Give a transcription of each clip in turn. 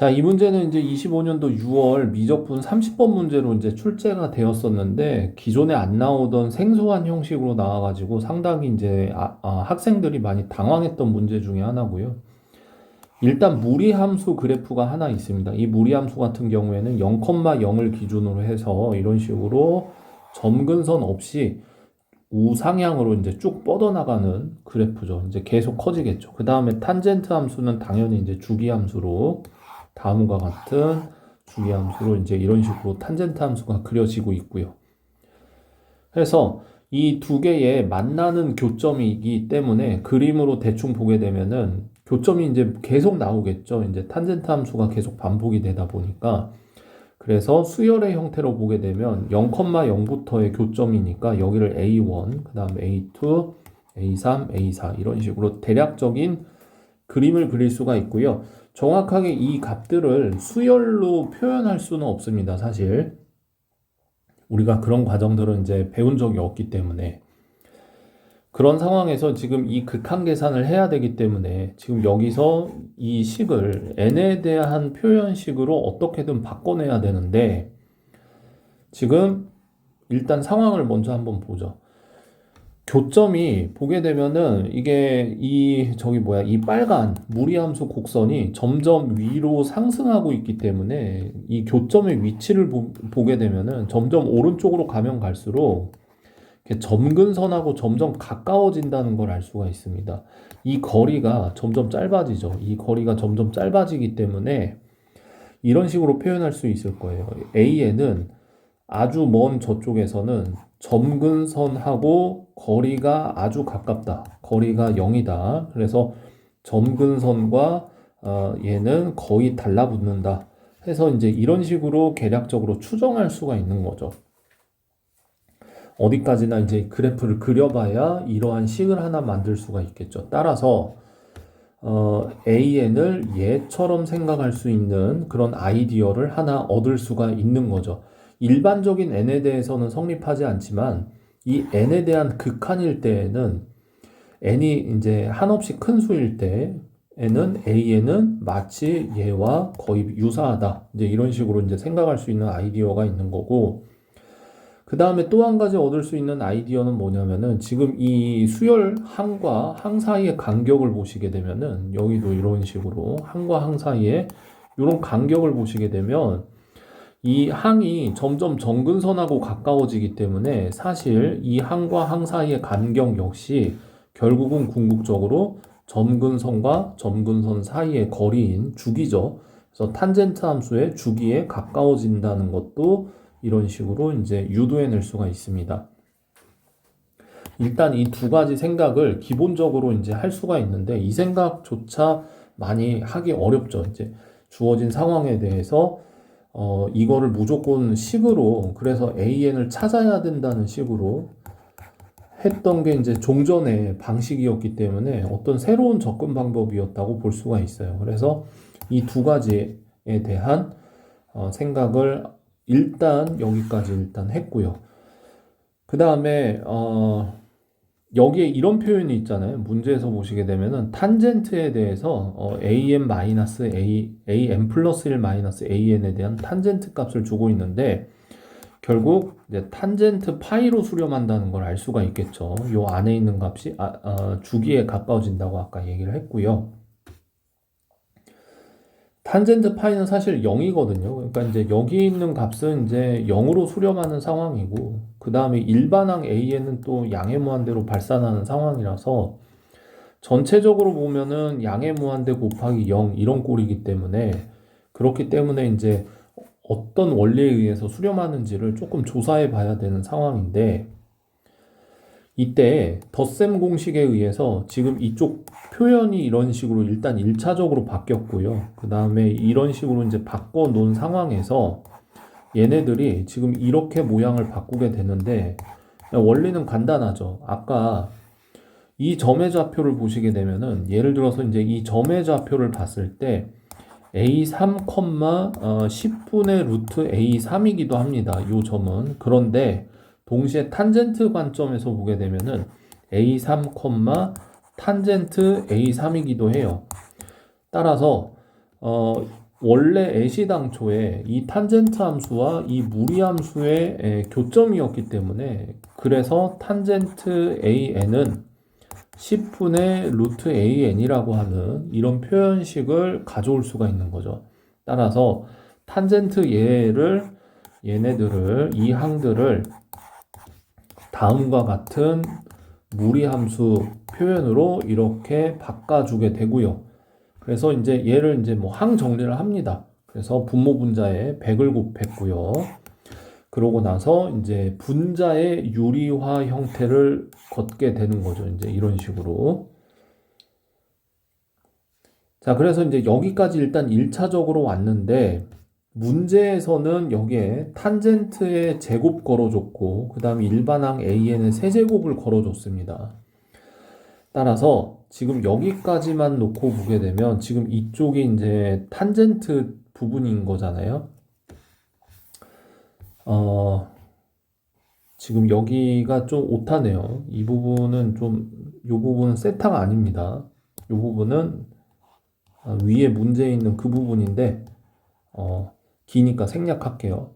자, 이 문제는 이제 25년도 6월 미적분 30번 문제로 이제 출제가 되었었는데 기존에 안 나오던 생소한 형식으로 나와가지고 상당히 이제 아- 아, 학생들이 많이 당황했던 문제 중에 하나고요. 일단 무리함수 그래프가 하나 있습니다. 이 무리함수 같은 경우에는 0,0을 기준으로 해서 이런 식으로 점근선 없이 우상향으로 이제 쭉 뻗어나가는 그래프죠. 이제 계속 커지겠죠. 그 다음에 탄젠트 함수는 당연히 이제 주기 함수로 다음과 같은 주기 함수로 이제 이런 식으로 탄젠트 함수가 그려지고 있고요. 그래서 이 두 개의 만나는 교점이기 때문에 그림으로 대충 보게 되면은 교점이 이제 계속 나오겠죠. 이제 탄젠트 함수가 계속 반복이 되다 보니까 그래서 수열의 형태로 보게 되면 0,0부터의 교점이니까 여기를 A1, 그 다음 A2, A3, A4 이런 식으로 대략적인 그림을 그릴 수가 있고요. 정확하게 이 값들을 수열로 표현할 수는 없습니다. 사실 우리가 그런 과정들은 이제 배운 적이 없기 때문에 그런 상황에서 지금 이 극한 계산을 해야 되기 때문에 지금 여기서 이 식을 n에 대한 표현식으로 어떻게든 바꿔내야 되는데 지금 일단 상황을 먼저 한번 보죠. 교점이 보게 되면은 이게 이 저기 뭐야 이 빨간 무리함수 곡선이 점점 위로 상승하고 있기 때문에 이 교점의 위치를 보, 보게 되면은 점점 오른쪽으로 가면 갈수록 점근선하고 점점 가까워진다는 걸 알 수가 있습니다. 이 거리가 점점 짧아지죠. 이 거리가 점점 짧아지기 때문에 이런 식으로 표현할 수 있을 거예요. AN은 아주 먼 저쪽에서는 점근선하고 거리가 아주 가깝다. 거리가 0이다. 그래서 점근선과 어, 얘는 거의 달라붙는다. 해서 이제 이런 식으로 계략적으로 추정할 수가 있는 거죠. 어디까지나 이제 그래프를 그려봐야 이러한 식을 하나 만들 수가 있겠죠. 따라서 어, AN을 얘처럼 생각할 수 있는 그런 아이디어를 하나 얻을 수가 있는 거죠. 일반적인 n에 대해서는 성립하지 않지만 이 n에 대한 극한일 때에는 n이 이제 한없이 큰 수일 때에는 an은 마치 얘와 거의 유사하다. 이제 이런 식으로 이제 생각할 수 있는 아이디어가 있는 거고 그 다음에 또 한 가지 얻을 수 있는 아이디어는 뭐냐면은 지금 이 수열 항과 항 사이의 간격을 보시게 되면은 여기도 이런 식으로 항과 항 사이에 이런 간격을 보시게 되면 이 항이 점점 정근선하고 가까워지기 때문에 사실 이 항과 항 사이의 간격 역시 결국은 궁극적으로 점근선과 점근선 사이의 거리인 주기죠. 그래서 탄젠트 함수의 주기에 가까워진다는 것도 이런 식으로 이제 유도해낼 수가 있습니다. 일단 이 두 가지 생각을 기본적으로 이제 할 수가 있는데 이 생각조차 많이 하기 어렵죠. 이제 주어진 상황에 대해서 어, 이거를 무조건 식으로 그래서 AN을 찾아야 된다는 식으로 했던 게 이제 종전의 방식이었기 때문에 어떤 새로운 접근 방법이었다고 볼 수가 있어요. 그래서 이 두 가지에 대한 어, 생각을 일단 여기까지 일단 했고요. 그 다음에 어, 여기에 이런 표현이 있잖아요. 문제에서 보시게 되면은 탄젠트에 대해서 어, an 마이너스 a an 플러스 1 마이너스 an에 대한 탄젠트 값을 주고 있는데 결국 이제 탄젠트 파이로 수렴한다는 걸 알 수가 있겠죠. 요 안에 있는 값이 아, 어, 주기에 가까워진다고 아까 얘기를 했고요. 탄젠트 파이는 사실 0이거든요. 그러니까 이제 여기 있는 값은 이제 0으로 수렴하는 상황이고, 그 다음에 일반항 A에는 또 양의 무한대로 발산하는 상황이라서, 전체적으로 보면은 양의 무한대 곱하기 0 이런 꼴이기 때문에, 그렇기 때문에 이제 어떤 원리에 의해서 수렴하는지를 조금 조사해 봐야 되는 상황인데, 이때 덧셈 공식에 의해서 지금 이쪽 표현이 이런 식으로 일단 1차적으로 바뀌었고요. 그 다음에 이런 식으로 이제 바꿔 놓은 상황에서 얘네들이 지금 이렇게 모양을 바꾸게 되는데 원리는 간단하죠. 아까 이 점의 좌표를 보시게 되면은 예를 들어서 이제 이 점의 좌표를 봤을 때 a3, 10분의 루트 a3이기도 합니다. 이 점은. 그런데 동시에 탄젠트 관점에서 보게 되면은 a3, 탄젠트 a3이기도 해요. 따라서 어 원래 애시 당초에 이 탄젠트 함수와 이 무리 함수의 에, 교점이었기 때문에 그래서 탄젠트 an은 10분의 루트 an이라고 하는 이런 표현식을 가져올 수가 있는 거죠. 따라서 탄젠트 얘를 얘네들을 이 항들을 다음과 같은 무리 함수 표현으로 이렇게 바꿔주게 되고요. 그래서 이제 얘를 이제 뭐 항 정리를 합니다. 그래서 분모 분자에 100을 곱했고요. 그러고 나서 이제 분자의 유리화 형태를 걷게 되는 거죠. 이제 이런 식으로. 자, 그래서 이제 여기까지 일단 1차적으로 왔는데 문제에서는 여기에 탄젠트의 제곱 걸어줬고 그 다음에 일반항 AN의 세제곱을 걸어줬습니다. 따라서 지금 여기까지만 놓고 보게 되면 지금 이쪽이 이제 탄젠트 부분인 거잖아요. 어, 지금 여기가 좀 오타네요. 이 부분은 좀, 이 부분은 세타가 아닙니다. 이 부분은 아, 위에 문제 있는 그 부분인데, 어, 기니까 생략할게요.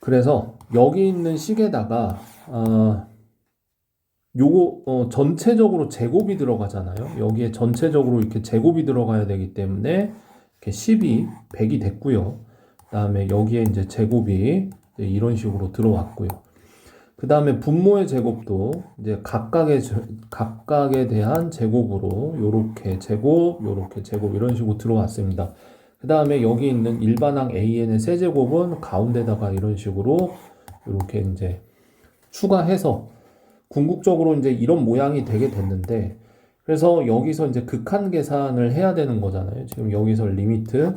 그래서 여기 있는 식에다가, 어, 요거 어, 전체적으로 제곱이 들어가잖아요. 여기에 전체적으로 이렇게 제곱이 들어가야 되기 때문에 이렇게 10이 100이 됐고요. 그다음에 여기에 이제 제곱이 이제 이런 식으로 들어왔고요. 그 다음에 분모의 제곱도 이제 각각의 제- 각각에 대한 제곱으로 요렇게 제곱, 요렇게 제곱 이런 식으로 들어왔습니다. 그 다음에 여기 있는 일반항 AN의 세제곱은 가운데다가 이런 식으로 이렇게 이제 추가해서 궁극적으로 이제 이런 모양이 되게 됐는데 그래서 여기서 이제 극한 계산을 해야 되는 거잖아요. 지금 여기서 리미트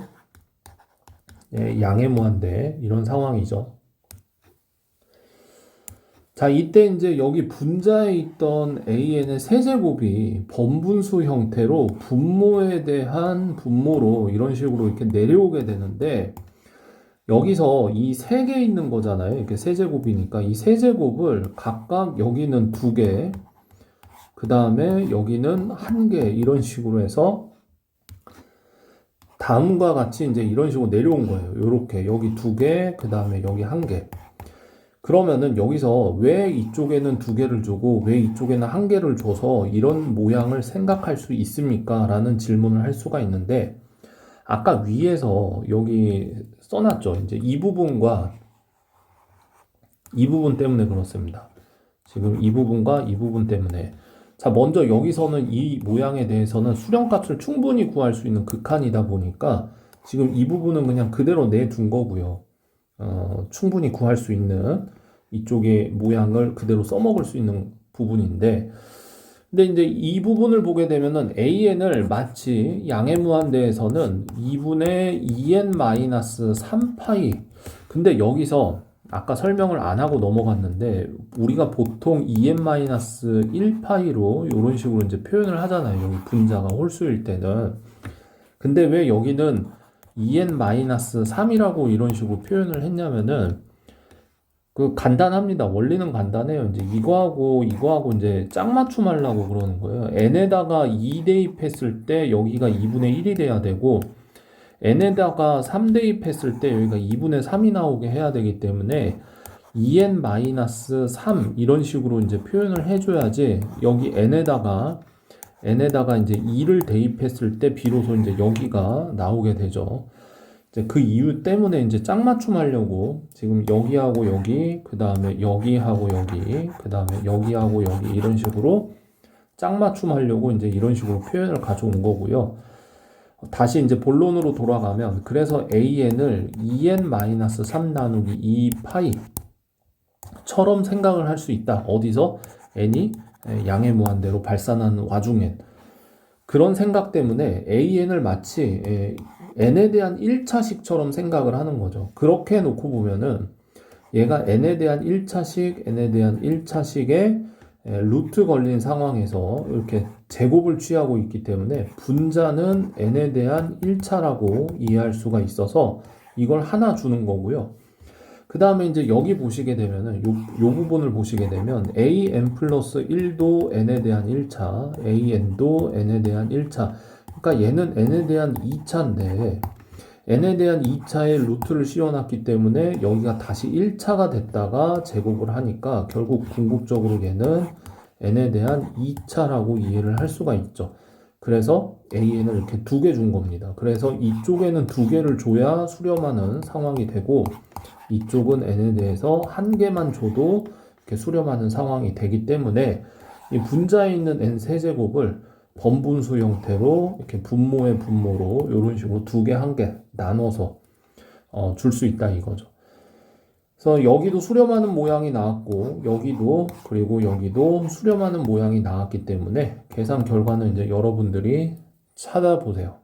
예, 양의 무한대 이런 상황이죠. 자, 이때 이제 여기 분자에 있던 AN의 세제곱이 번분수 형태로 분모에 대한 분모로 이런 식으로 이렇게 내려오게 되는데 여기서 이 세 개 있는 거잖아요. 이렇게 세제곱이니까 이 세제곱을 각각 여기는 두 개, 그 다음에 여기는 한 개, 이런 식으로 해서 다음과 같이 이제 이런 식으로 내려온 거예요. 요렇게. 여기 두 개, 그 다음에 여기 한 개. 그러면은 여기서 왜 이쪽에는 두 개를 주고 왜 이쪽에는 한 개를 줘서 이런 모양을 생각할 수 있습니까? 라는 질문을 할 수가 있는데 아까 위에서 여기 써놨죠. 이제 이 부분과 이 부분 때문에 그렇습니다. 지금 이 부분과 이 부분 때문에. 자, 먼저 여기서는 이 모양에 대해서는 수렴값을 충분히 구할 수 있는 극한이다 보니까 지금 이 부분은 그냥 그대로 내둔 거고요. 어, 충분히 구할 수 있는 이쪽의 모양을 그대로 써먹을 수 있는 부분인데, 근데 이제 이 부분을 보게 되면은 an을 마치 양의 무한대에서는 2분의 2n-3파이. 근데 여기서 아까 설명을 안 하고 넘어갔는데 우리가 보통 2n-1파이로 이런 식으로 이제 표현을 하잖아요. 여기 분자가 홀수일 때는. 근데 왜 여기는 2n-3이라고 이런 식으로 표현을 했냐면은 그 간단합니다. 원리는 간단해요. 이제 이거하고 이거하고 이제 짝맞춤 하려고 그러는 거예요. n에다가 2 대입했을 때 여기가 2분의 1이 돼야 되고 n에다가 3 대입했을 때 여기가 2분의 3이 나오게 해야 되기 때문에 2n-3 이런 식으로 이제 표현을 해줘야지 여기 n에다가 n에다가 이제 2를 대입했을 때 비로소 이제 여기가 나오게 되죠. 이제 그 이유 때문에 이제 짝맞춤 하려고 지금 여기하고 여기, 그 다음에 여기하고 여기, 그 다음에 여기하고 여기 이런 식으로 짝맞춤 하려고 이제 이런 식으로 표현을 가져온 거고요. 다시 이제 본론으로 돌아가면 그래서 an을 2n-3 나누기 2파이처럼 생각을 할 수 있다. 어디서 n이 양의 무한대로 발산하는 와중엔 그런 생각 때문에 an을 마치 에, n에 대한 1차식처럼 생각을 하는 거죠. 그렇게 해놓고 보면은 얘가 n에 대한 1차식, n에 대한 1차식에 루트 걸린 상황에서 이렇게 제곱을 취하고 있기 때문에 분자는 n에 대한 1차라고 이해할 수가 있어서 이걸 하나 주는 거고요. 그 다음에 이제 여기 보시게 되면은 요, 요 부분을 보시게 되면 an 플러스 1도 n에 대한 1차, an도 n에 대한 1차 그러니까 얘는 n에 대한 2차인데 n에 대한 2차의 루트를 씌워놨기 때문에 여기가 다시 1차가 됐다가 제곱을 하니까 결국 궁극적으로 얘는 n에 대한 2차라고 이해를 할 수가 있죠. 그래서 AN을 이렇게 두 개 준 겁니다. 그래서 이쪽에는 두 개를 줘야 수렴하는 상황이 되고 이쪽은 n에 대해서 한 개만 줘도 이렇게 수렴하는 상황이 되기 때문에 이 분자에 있는 n 세제곱을 번분수 형태로 이렇게 분모의 분모로 이런 식으로 두 개 한 개 나눠서 어, 줄 수 있다 이거죠. 그래서 여기도 수렴하는 모양이 나왔고 여기도 그리고 여기도 수렴하는 모양이 나왔기 때문에 계산 결과는 이제 여러분들이 찾아보세요.